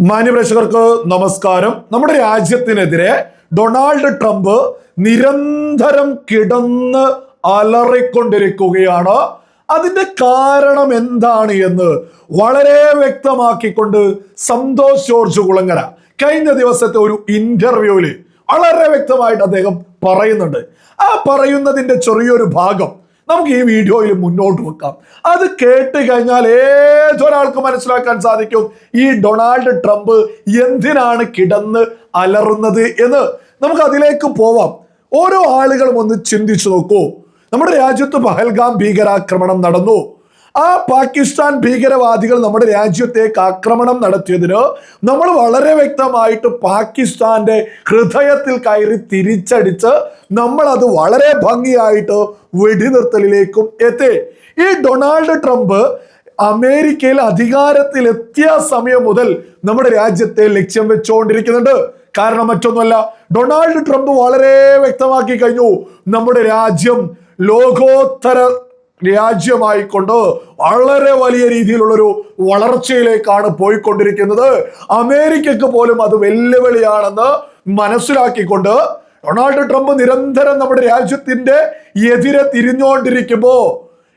മാന്യപ്രേക്ഷകർക്ക് നമസ്കാരം. നമ്മുടെ രാജ്യത്തിനെതിരെ Donald Trump നിരന്തരം കിടന്ന് അലറിക്കൊണ്ടിരിക്കുകയാണ്. അതിന്റെ കാരണം എന്താണ് എന്ന് വളരെ വ്യക്തമാക്കിക്കൊണ്ട് സന്തോഷ് ജോർജ് കുളങ്ങര കഴിഞ്ഞ ദിവസത്തെ ഒരു ഇന്റർവ്യൂവിൽ വളരെ വ്യക്തമായിട്ട് അദ്ദേഹം പറയുന്നുണ്ട്. ആ പറയുന്നതിന്റെ ചെറിയൊരു ഭാഗം നമുക്ക് ഈ വീഡിയോയിൽ മുന്നോട്ട് വെക്കാം. അത് കേട്ട് കഴിഞ്ഞാൽ ഏതൊരാൾക്ക് മനസ്സിലാക്കാൻ സാധിക്കും ഈ ഡൊണാൾഡ് ട്രംപ് എന്തിനാണ് കിടന്ന് അലറുന്നത് എന്ന്. നമുക്ക് അതിലേക്ക് പോവാം. ഓരോ ആളുകളും ഒന്ന് ചിന്തിച്ചു നോക്കൂ. നമ്മുടെ രാജ്യത്ത് പഹൽഗാം ഭീകരാക്രമണം നടന്നു. ആ പാകിസ്ഥാൻ ഭീകരവാദികൾ നമ്മുടെ രാജ്യത്തേക്ക് ആക്രമണം നടത്തിയതിന് നമ്മൾ വളരെ വ്യക്തമായിട്ട് പാകിസ്ഥാന്റെ ഹൃദയത്തിൽ കയറി തിരിച്ചടിച്ച് നമ്മൾ അത് വളരെ ഭംഗിയായിട്ട് വെടിനിർത്തലിലേക്കും എത്തി. ഈ ഡൊണാൾഡ് ട്രംപ് അമേരിക്കയിൽ അധികാരത്തിൽ അധികാരത്തിലെത്തിയ സമയം മുതൽ നമ്മുടെ രാജ്യത്തെ ലക്ഷ്യം വെച്ചുകൊണ്ടിരിക്കുന്നുണ്ട് കാരണം മറ്റൊന്നുമല്ല ഡൊണാൾഡ് ട്രംപ് വളരെ വ്യക്തമാക്കി കഴിഞ്ഞു. നമ്മുടെ രാജ്യം ലോകോത്തര രാജ്യമായിക്കൊണ്ട് വളരെ വലിയ രീതിയിലുള്ളൊരു വളർച്ചയിലേക്കാണ് പോയിക്കൊണ്ടിരിക്കുന്നത്. അമേരിക്കക്ക് പോലും അത് വെല്ലുവിളിയാണെന്ന് മനസ്സിലാക്കിക്കൊണ്ട് ഡൊണാൾഡ് ട്രംപ് നിരന്തരം നമ്മുടെ രാജ്യത്തിന്റെ എതിരെ തിരിഞ്ഞുകൊണ്ടിരിക്കുമ്പോ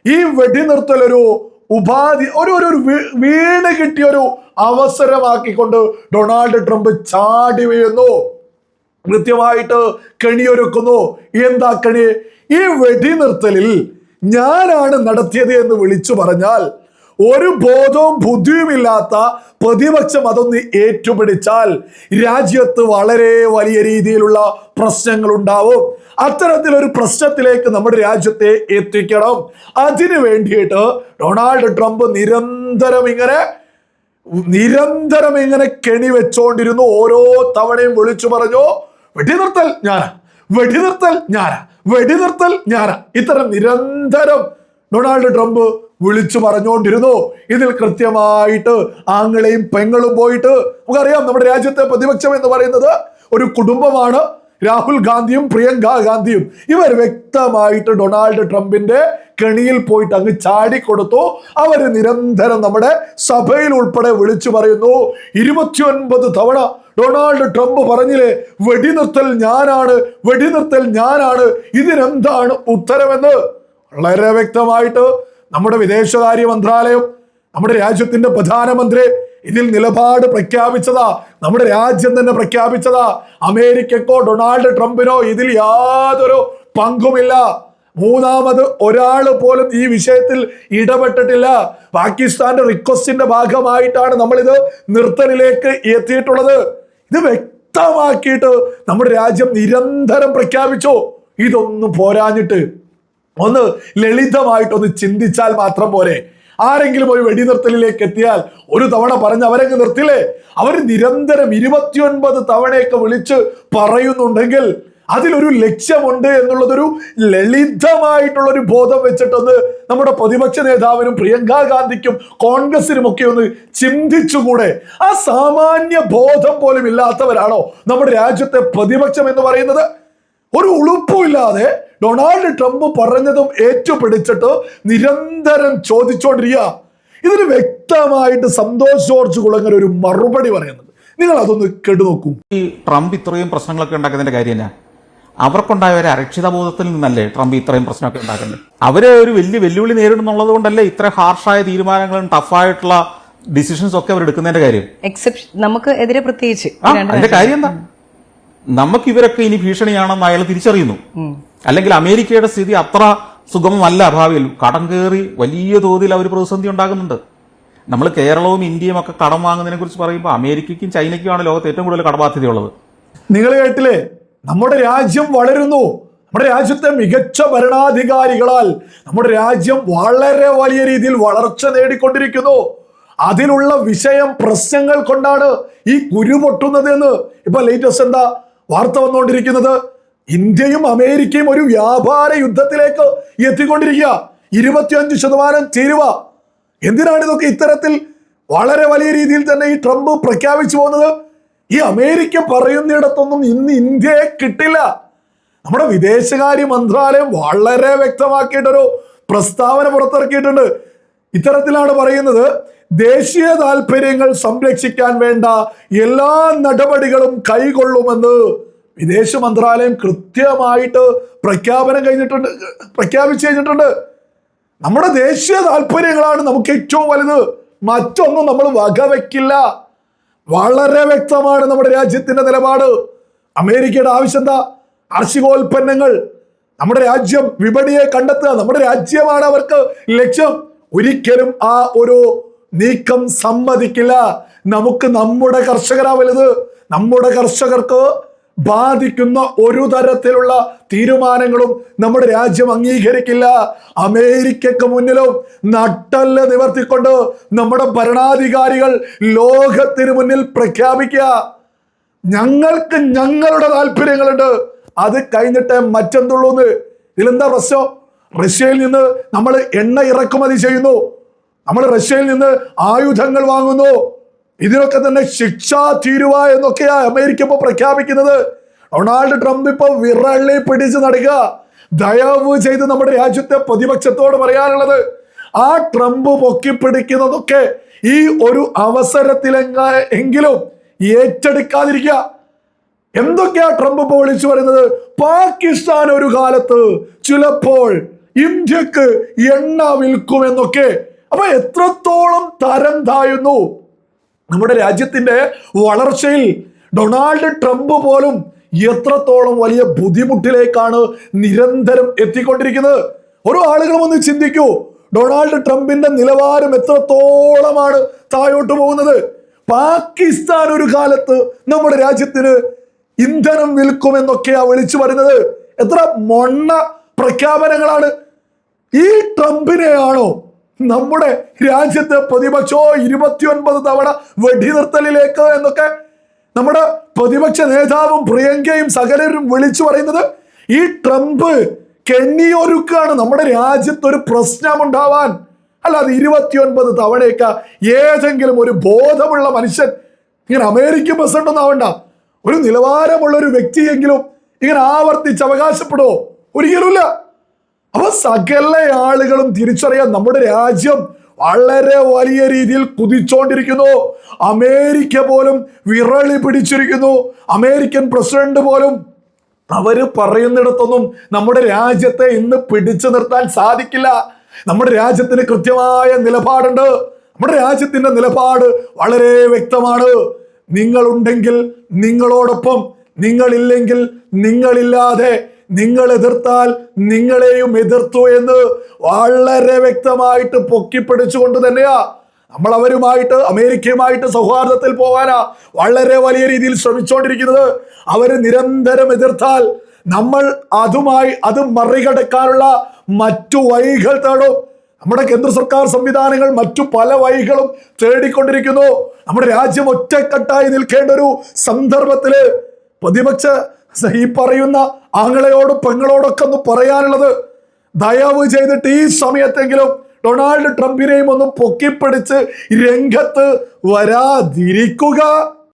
ഈ വെടിനിർത്തൽ ഒരു ഉപാധി ഒരു ഒരു വീണ് കിട്ടിയ ഒരു അവസരമാക്കിക്കൊണ്ട് ഡൊണാൾഡ് ട്രംപ് ചാടി വീഴുന്നു. കൃത്യമായിട്ട് കെണിയൊരുക്കുന്നു. എന്താ കെണി? ഈ വെടിനിർത്തലിൽ ഞാനാണ് നടത്തിയത് എന്ന് വിളിച്ചു പറഞ്ഞാൽ ഒരു ബോധവും ബുദ്ധിയുമില്ലാത്ത പ്രതിപക്ഷം അതൊന്ന് ഏറ്റുപിടിച്ചാൽ രാജ്യത്ത് വളരെ വലിയ രീതിയിലുള്ള പ്രശ്നങ്ങൾ ഉണ്ടാവും അത്തരത്തിലൊരു പ്രശ്നത്തിലേക്ക് നമ്മുടെ രാജ്യത്തെ എത്തിക്കണം. അതിനു വേണ്ടിയിട്ട് ഡൊണാൾഡ് ട്രംപ് നിരന്തരം ഇങ്ങനെ നിരന്തരം ഇങ്ങനെ കെണി വെച്ചോണ്ടിരുന്നു. ഓരോ തവണയും വിളിച്ചു പറഞ്ഞു വെടിനിർത്തൽ ഞാനാ വെടിനിർത്തൽ ഞാനാ വെടിനിർത്തൽ ഞാനാ. ഇത്തരം നിരന്തരം ഡൊണാൾഡ് ട്രംപ് വിളിച്ചു പറഞ്ഞുകൊണ്ടിരുന്നു. ഇതിൽ കൃത്യമായിട്ട് ആങ്ങളെയും പെങ്ങളും പോയിട്ട് നമുക്കറിയാം നമ്മുടെ രാജ്യത്തെ പ്രതിപക്ഷം എന്ന് പറയുന്നത് ഒരു കുടുംബമാണ്. രാഹുൽ ഗാന്ധിയും പ്രിയങ്ക ഗാന്ധിയും. ഇവർ വ്യക്തമായിട്ട് ഡൊണാൾഡ് ട്രംപിന്റെ കെണിയിൽ പോയിട്ട് അങ്ങ് ചാടിക്കൊടുത്തു അവർ നിരന്തരം നമ്മുടെ സഭയിൽ ഉൾപ്പെടെ വിളിച്ചു പറയുന്നു. ഇരുപത്തിയൊൻപത് തവണ ഡൊണാൾഡ് ട്രംപ് പറഞ്ഞില്ലേ വെടിനിർത്തൽ ഞാനാണ് വെടിനിർത്തൽ ഞാനാണ്. ഇതിനെന്താണ് ഉത്തരവെന്ന് വളരെ വ്യക്തമായിട്ട് നമ്മുടെ വിദേശകാര്യ മന്ത്രാലയം നമ്മുടെ രാജ്യത്തിന്റെ പ്രധാനമന്ത്രി ഇതിൽ നിലപാട് പ്രഖ്യാപിച്ചതാ നമ്മുടെ രാജ്യം തന്നെ പ്രഖ്യാപിച്ചതാ. അമേരിക്കക്കോ ഡൊണാൾഡ് ട്രംപിനോ ഇതിൽ യാതൊരു പങ്കുമില്ല. മൂന്നാമത് ഒരാൾ പോലും ഈ വിഷയത്തിൽ ഇടപെട്ടിട്ടില്ല. പാകിസ്ഥാന്റെ റിക്വസ്റ്റിന്റെ ഭാഗമായിട്ടാണ് നമ്മൾ ഇത് നിർത്തലിലേക്ക് എത്തിയിട്ടുള്ളത്. ഇത് വ്യക്തമാക്കിയിട്ട് നമ്മുടെ രാജ്യം നിരന്തരം പ്രഖ്യാപിച്ചു. ഇതൊന്നും പോരാഞ്ഞിട്ട് ഒന്ന് ലളിതമായിട്ടൊന്ന് ചിന്തിച്ചാൽ മാത്രം പോരെ. ആരെങ്കിലും ഒരു വെടി വെടിനിർത്തലിലേക്ക് എത്തിയാൽ ഒരു തവണ പറഞ്ഞ് അവരങ്ങ് നിർത്തില്ലേ? അവർ നിരന്തരം ഇരുപത്തിയൊൻപത് തവണയൊക്കെ വിളിച്ച് പറയുന്നുണ്ടെങ്കിൽ അതിലൊരു ലക്ഷ്യമുണ്ട് എന്നുള്ളതൊരു ലളിതമായിട്ടുള്ള ഒരു ബോധം വെച്ചിട്ടൊന്ന് നമ്മുടെ പ്രതിപക്ഷ നേതാവിനും പ്രിയങ്ക ഗാന്ധിക്കും കോൺഗ്രസിനും ഒക്കെ ഒന്ന് ചിന്തിച്ചുകൂടെ. ആ സാമാന്യ ബോധം പോലും ഇല്ലാത്തവരാണോ നമ്മുടെ രാജ്യത്തെ പ്രതിപക്ഷം എന്ന് പറയുന്നത്? ഒരു ഉളുപ്പുമില്ലാതെ ഡൊണാൾഡ് ട്രംപ് പറഞ്ഞതും ഏറ്റുപിടിച്ചിട്ട് നിരന്തരം ചോദിച്ചുകൊണ്ടിരിക്കുക ഇതിന് വ്യക്തമായിട്ട് സന്തോഷ് ജോർജ് കുളങ്ങര ഒരു മറുപടി പറയുന്നത് നിങ്ങൾ അതൊന്ന് നോക്കും. ഈ ട്രംപ് ഇത്രയും പ്രശ്നങ്ങളൊക്കെ ഉണ്ടാക്കുന്നതിന്റെ കാര്യം തന്നെ അവർക്കുണ്ടായ ഒരു അരക്ഷിതബോധത്തിൽ നിന്നല്ലേ ട്രംപ് ഇത്രയും പ്രശ്നമൊക്കെ ഉണ്ടാക്കുന്നത്? അവർ ഒരു വലിയ വെല്ലുവിളി നേരിടുന്നുള്ളത് കൊണ്ടല്ലേ ഇത്ര ഹാർഷായ തീരുമാനങ്ങളും ടഫായിട്ടുള്ള ഡിസിഷൻസ് ഒക്കെ അവർ എടുക്കുന്നതിന്റെ കാര്യം? എക്സെപ്ഷൻ നമുക്ക് എതിരെ പ്രത്യേകിച്ച് അതിന്റെ കാര്യം എന്താ? നമുക്ക് ഇവരൊക്കെ ഇനി ഭീഷണിയാണെന്ന് അയാൾ തിരിച്ചറിയുന്നു. അല്ലെങ്കിൽ അമേരിക്കയുടെ സ്ഥിതി അത്ര സുഗമമല്ല ഭാവിയിൽ. കടം കയറി വലിയ തോതിൽ അവർ പ്രതിസന്ധി ഉണ്ടാകുന്നുണ്ട്. നമ്മൾ കേരളവും ഇന്ത്യയും ഒക്കെ കടം വാങ്ങുന്നതിനെ കുറിച്ച് പറയുമ്പോൾ അമേരിക്കയ്ക്കും ചൈനയ്ക്കുമാണ് ലോകത്ത് ഏറ്റവും കൂടുതൽ കടബാധ്യതയുള്ളത്. നിങ്ങൾ കേട്ടില്ലേ? നമ്മുടെ രാജ്യം വളരുന്നു. നമ്മുടെ രാജ്യത്തെ മികച്ച ഭരണാധികാരികളാൽ നമ്മുടെ രാജ്യം വളരെ വലിയ രീതിയിൽ വളർച്ച നേടിക്കൊണ്ടിരിക്കുന്നു. അതിലുള്ള വിഷയം പ്രശ്നങ്ങൾ കൊണ്ടാണ് ഈ കുരു പൊട്ടുന്നത് എന്ന് ഇപ്പൊ ലേറ്റസ്റ്റ് എന്താ വാർത്ത വന്നുകൊണ്ടിരിക്കുന്നത്. ഇന്ത്യയും അമേരിക്കയും ഒരു വ്യാപാര യുദ്ധത്തിലേക്ക് എത്തിക്കൊണ്ടിരിക്കുക. ഇരുപത്തിയഞ്ച് ശതമാനം ചേരുവ. എന്തിനാണ് ഇതൊക്കെ ഇത്തരത്തിൽ വളരെ വലിയ രീതിയിൽ തന്നെ ഈ ട്രംപ് പ്രഖ്യാപിച്ചു പോകുന്നത്? ഈ അമേരിക്ക പറയുന്നിടത്തൊന്നും ഇന്ന് ഇന്ത്യയെ കിട്ടില്ല. നമ്മുടെ വിദേശകാര്യ മന്ത്രാലയം വളരെ വ്യക്തമാക്കിയിട്ടൊരു പ്രസ്താവന പുറത്തിറക്കിയിട്ടുണ്ട്. ഇത്തരത്തിലാണ് പറയുന്നത് ദേശീയ താല്പര്യങ്ങൾ സംരക്ഷിക്കാൻ വേണ്ട എല്ലാ നടപടികളും കൈകൊള്ളുമെന്ന് വിദേശ മന്ത്രാലയം കൃത്യമായിട്ട് പ്രഖ്യാപനം കഴിഞ്ഞിട്ടുണ്ട് പ്രഖ്യാപിച്ചു കഴിഞ്ഞിട്ടുണ്ട്. നമ്മുടെ ദേശീയ താല്പര്യങ്ങളാണ് നമുക്ക് ഏറ്റവും വലുത്. മറ്റൊന്നും നമ്മൾ വകവെക്കില്ല. വളരെ വ്യക്തമാണ് നമ്മുടെ രാജ്യത്തിന്റെ നിലപാട്. അമേരിക്കയുടെ ആവശ്യം എന്താ? കാർഷികോൽപ്പന്നങ്ങൾ നമ്മുടെ രാജ്യം വിപണിയെ കണ്ടെത്തുക. നമ്മുടെ രാജ്യമാണ് അവർക്ക് ലക്ഷ്യം. ഒരിക്കലും ആ ഒരു നീക്കം സമ്മതിക്കില്ല. നമുക്ക് നമ്മുടെ കർഷകരാ വലുത്. നമ്മുടെ കർഷകർക്ക് ബാധിക്കുന്ന ഒരു തരത്തിലുള്ള തീരുമാനങ്ങളും നമ്മുടെ രാജ്യം അംഗീകരിക്കില്ല. അമേരിക്കക്ക് മുന്നിലും നട്ടല്ല നിവർത്തിക്കൊണ്ട് നമ്മുടെ ഭരണാധികാരികൾ ലോകത്തിന് മുന്നിൽ പ്രഖ്യാപിക്കുക. ഞങ്ങൾക്ക് ഞങ്ങളുടെ താല്പര്യങ്ങളുണ്ട്. അത് കഴിഞ്ഞിട്ട് മറ്റെന്തുള്ളൂന്ന് ഇതിലെന്താ പ്രശ്നം? റഷ്യയിൽ നിന്ന് നമ്മൾ എണ്ണ ഇറക്കുമതി ചെയ്യുന്നു. നമ്മൾ റഷ്യയിൽ നിന്ന് ആയുധങ്ങൾ വാങ്ങുന്നു. ഇതിനൊക്കെ തന്നെ ശിക്ഷാ തീരുവ എന്നൊക്കെയാ അമേരിക്ക ഇപ്പൊ പ്രഖ്യാപിക്കുന്നത്. ഡൊണാൾഡ് ട്രംപ് ഇപ്പൊ വിറള്ളി പിടിച്ച് നടക്കുക ദയവ് ചെയ്ത് നമ്മുടെ രാജ്യത്തെ പ്രതിപക്ഷത്തോട് പറയാനുള്ളത് ആ ട്രംപ് പൊക്കിപ്പിടിക്കുന്നതൊക്കെ ഈ ഒരു അവസരത്തിലെങ്ക എങ്കിലും ഏറ്റെടുക്കാതിരിക്കുക. എന്തൊക്കെയാ ട്രംപ് ഇപ്പോൾ വിളിച്ചു പറയുന്നത്? പാകിസ്ഥാൻ ഒരു കാലത്ത് ചിലപ്പോൾ ഇന്ത്യയ്ക്ക് എണ്ണ വിൽക്കുമെന്നൊക്കെ അപ്പൊ എത്രത്തോളം തരം താഴുന്നു? നമ്മുടെ രാജ്യത്തിന്റെ വളർച്ചയിൽ ഡൊണാൾഡ് ട്രംപ് പോലും എത്രത്തോളം വലിയ ബുദ്ധിമുട്ടിലേക്കാണ് നിരന്തരം എത്തിക്കൊണ്ടിരിക്കുന്നത്. ഓരോ ആളുകളും ഒന്ന് ചിന്തിക്കൂ ഡൊണാൾഡ് ട്രംപിന്റെ നിലവാരം എത്രത്തോളമാണ് താഴോട്ട് പോകുന്നത്. പാകിസ്ഥാൻ ഒരു കാലത്ത് നമ്മുടെ രാജ്യത്തിന് ഇന്ധനം വിൽക്കുമെന്നൊക്കെയാ വിളിച്ചു പറയുന്നത്. എത്ര മൊണ്ണ പ്രഖ്യാപനങ്ങളാണ്. ഈ ട്രംപിനെയാണോ നമ്മുടെ രാജ്യത്ത് പ്രതിപക്ഷോ ഇരുപത്തിയൊൻപത് തവണ വെടിനിർത്തലിലേക്ക് എന്നൊക്കെ നമ്മുടെ പ്രതിപക്ഷ നേതാവും പ്രിയങ്കയും സകലരും വിളിച്ചു പറയുന്നത് ഈ ട്രംപ് കെണ്ണിയൊരുക്കാണ് നമ്മുടെ രാജ്യത്ത് ഒരു പ്രശ്നമുണ്ടാവാൻ. അല്ലാതെ ഇരുപത്തിയൊൻപത് തവണയൊക്കെ ഏതെങ്കിലും ഒരു ബോധമുള്ള മനുഷ്യൻ ഇങ്ങനെ അമേരിക്കൻ പ്രസിഡന്റ് ഒന്നും ആവണ്ട. ഒരു നിലവാരമുള്ള ഒരു വ്യക്തിയെങ്കിലും ഇങ്ങനെ ആവർത്തിച്ച് അവകാശപ്പെടുമോ ഒരിക്കലുമില്ല. അപ്പൊ സകല ആളുകളും തിരിച്ചറിയാൻ നമ്മുടെ രാജ്യം വളരെ വലിയ രീതിയിൽ കുതിച്ചോണ്ടിരിക്കുന്നു. അമേരിക്ക പോലും വിറളി പിടിച്ചിരിക്കുന്നു. അമേരിക്കൻ പ്രസിഡന്റ് പോലും അവർ പറയുന്നിടത്തൊന്നും നമ്മുടെ രാജ്യത്തെ ഇന്ന് പിടിച്ചു നിർത്താൻ സാധിക്കില്ല. നമ്മുടെ രാജ്യത്തിന് കൃത്യമായ നിലപാടുണ്ട്. നമ്മുടെ രാജ്യത്തിന്റെ നിലപാട് വളരെ വ്യക്തമാണ്. നിങ്ങളുണ്ടെങ്കിൽ നിങ്ങളോടൊപ്പം നിങ്ങളില്ലെങ്കിൽ നിങ്ങളില്ലാതെ നിങ്ങൾ എതിർത്താൽ നിങ്ങളെയും എതിർത്തു എന്ന് വളരെ വ്യക്തമായിട്ട് പൊക്കിപ്പിടിച്ചുകൊണ്ട് തന്നെയാ. നമ്മൾ അവരുമായിട്ട് അമേരിക്കയുമായിട്ട് സൗഹാർദ്ദത്തിൽ പോകാനാ വളരെ വലിയ രീതിയിൽ ശ്രമിച്ചുകൊണ്ടിരിക്കുന്നത് അവർ നിരന്തരം എതിർത്താൽ നമ്മൾ അതുമായി അത് മറികടക്കാനുള്ള മറ്റു വഴികൾ തേടും. നമ്മുടെ കേന്ദ്ര സർക്കാർ സംവിധാനങ്ങൾ മറ്റു പല വഴികളും തേടിക്കൊണ്ടിരിക്കുന്നു. നമ്മുടെ രാജ്യം ഒറ്റക്കെട്ടായി നിൽക്കേണ്ട ഒരു സന്ദർഭത്തിൽ പ്രതിപക്ഷ ഈ പറയുന്ന ആങ്ങളയോടും പെങ്ങളോടൊക്കെ ഒന്ന് പറയാനുള്ളത് ദയവ് ചെയ്തിട്ട് ഈ സമയത്തെങ്കിലും ഡൊണാൾഡ് ട്രംപിനെയും ഒന്ന് പൊക്കിപ്പിടിച്ച് രംഗത്ത് വരാതിരിക്കുക.